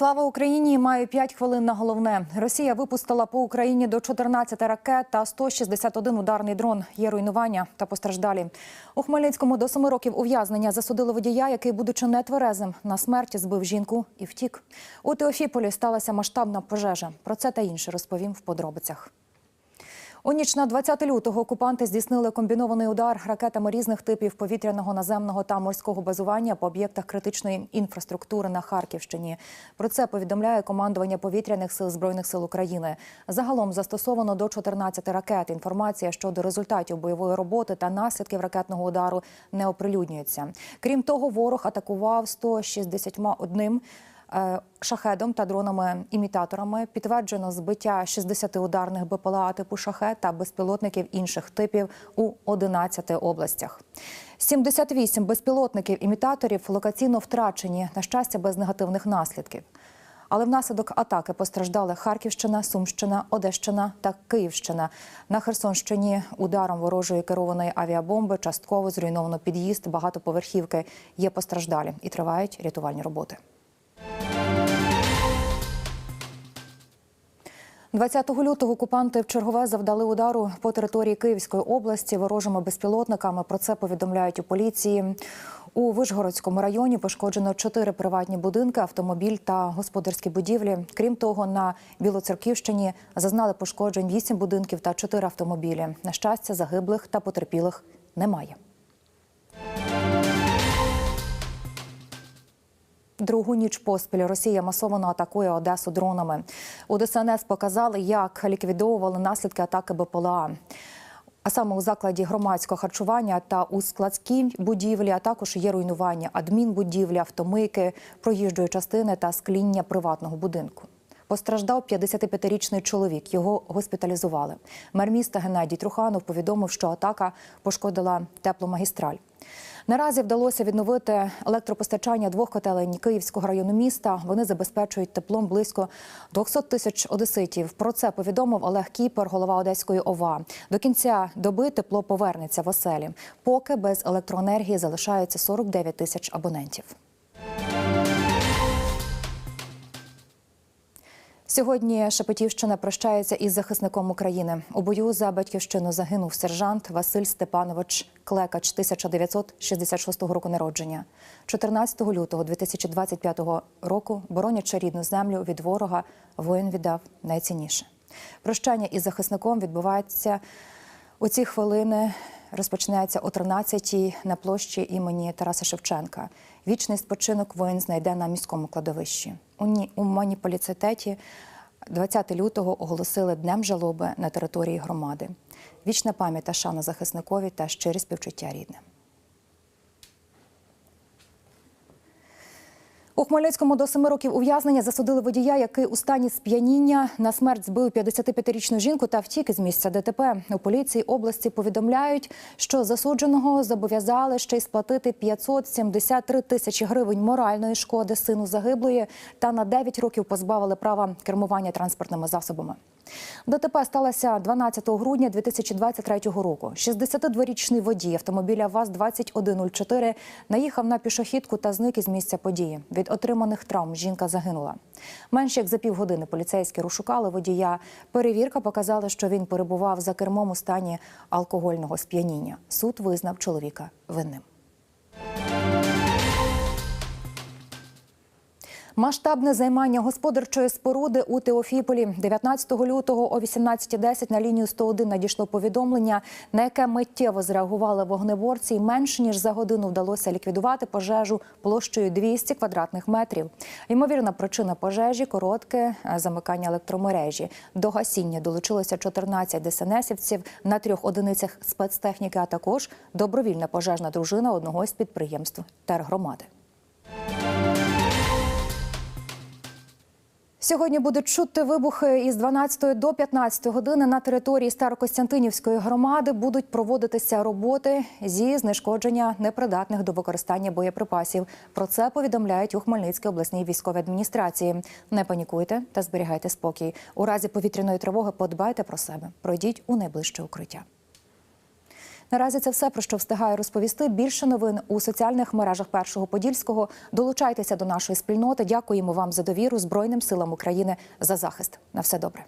Слава Україні! Маю 5 хвилин на головне. Росія випустила по Україні до 14 ракет та 161 ударний дрон. Є руйнування та постраждалі. У Хмельницькому до 7 років ув'язнення засудили водія, який, будучи нетверезим, на смерті збив жінку і втік. У Теофіполі сталася масштабна пожежа. Про це та інше розповім в подробицях. У ніч на 20 лютого окупанти здійснили комбінований удар ракетами різних типів повітряного, наземного та морського базування по об'єктах критичної інфраструктури на Харківщині. Про це повідомляє командування повітряних сил збройних сил України. Загалом застосовано до 14 ракет. Інформація щодо результатів бойової роботи та наслідків ракетного удару не оприлюднюється. Крім того, ворог атакував 161 е, шахедом та дронами-імітаторами. Підтверджено збиття 60 ударних БПЛА типу шахет та безпілотників інших типів у 11 областях. 78 безпілотників-імітаторів локаційно втрачені, на щастя, без негативних наслідків. Але внаслідок атаки постраждали Харківщина, Сумщина, Одещина та Київщина. На Херсонщині ударом ворожої керованої авіабомби частково зруйновано під'їзд багатоповерхівки. Є постраждалі і тривають рятувальні роботи. 20 лютого окупанти в чергове завдали удару по території Київської області ворожими безпілотниками. Про це повідомляють у поліції. У Вишгородському районі пошкоджено чотири приватні будинки, автомобіль та господарські будівлі. Крім того, на Білоцерківщині зазнали пошкоджень вісім будинків та чотири автомобілі. На щастя, загиблих та потерпілих немає. Другу ніч поспіль Росія масово атакує Одесу дронами. У ДСНС показали, як ліквідовували наслідки атаки БПЛА. А саме у закладі громадського харчування та у складській будівлі, а також є руйнування адмінбудівлі, автомийки, проїжджої частини та скління приватного будинку. Постраждав 55-річний чоловік. Його госпіталізували. Мер міста Геннадій Труханов повідомив, що атака пошкодила тепломагістраль. Наразі вдалося відновити електропостачання двох котелень Київського району міста. Вони забезпечують теплом близько 200 тисяч одеситів. Про це повідомив Олег Кіпер, голова Одеської ОВА. До кінця доби тепло повернеться в оселі. Поки без електроенергії залишається 49 тисяч абонентів. Сьогодні Шепетівщина прощається із захисником України. У бою за батьківщину загинув сержант Василь Степанович Клекач 1966 року народження. 14 лютого 2025 року, боронячи рідну землю від ворога, воїн віддав найцінніше. Прощання із захисником відбувається у ці хвилини. Розпочнеться о 13-й на площі імені Тараса Шевченка. Вічний спочинок воїн знайде на міському кладовищі. У, ні, у муніципалітеті 20 лютого оголосили днем жалоби на території громади. Вічна пам'ять та шана захисникові та щирі співчуття рідним. У Хмельницькому до семи років ув'язнення засудили водія, який у стані сп'яніння на смерть збив 55-річну жінку та втік із місця ДТП. У поліції області повідомляють, що засудженого зобов'язали ще й сплатити 573 тисячі гривень моральної шкоди сину загиблої та на 9 років позбавили права кермування транспортними засобами. ДТП сталося 12 грудня 2023 року. 62-річний водій автомобіля ВАЗ-2104 наїхав на пішохідку та зник із місця події. Від отриманих травм жінка загинула. Менше як за півгодини поліцейські розшукали водія. Перевірка показала, що він перебував за кермом у стані алкогольного сп'яніння. Суд визнав чоловіка винним. Масштабне займання господарчої споруди у Теофіполі 19 лютого о 18.10 на лінію 101 надійшло повідомлення, на яке миттєво зреагували вогнеборці. і Менш ніж за годину вдалося ліквідувати пожежу площею 200 квадратних метрів. Ймовірна причина пожежі коротке замикання електромережі. До гасіння долучилося 14 ДСНСівців на трьох одиницях спецтехніки, а також добровільна пожежна дружина одного з підприємств тергромади. Сьогодні будуть чути вибухи із 12 до 15 години на території Старокостянтинівської громади будуть проводитися роботи зі знешкодження непридатних до використання боєприпасів. Про це повідомляють у Хмельницькій обласній військовій адміністрації. Не панікуйте та зберігайте спокій. У разі повітряної тривоги подбайте про себе. Пройдіть у найближче укриття. Наразі це все про що встигаю розповісти. Більше новин у соціальних мережах першого подільського. Долучайтеся до нашої спільноти. Дякуємо вам за довіру Збройним силам України за захист. На все добре.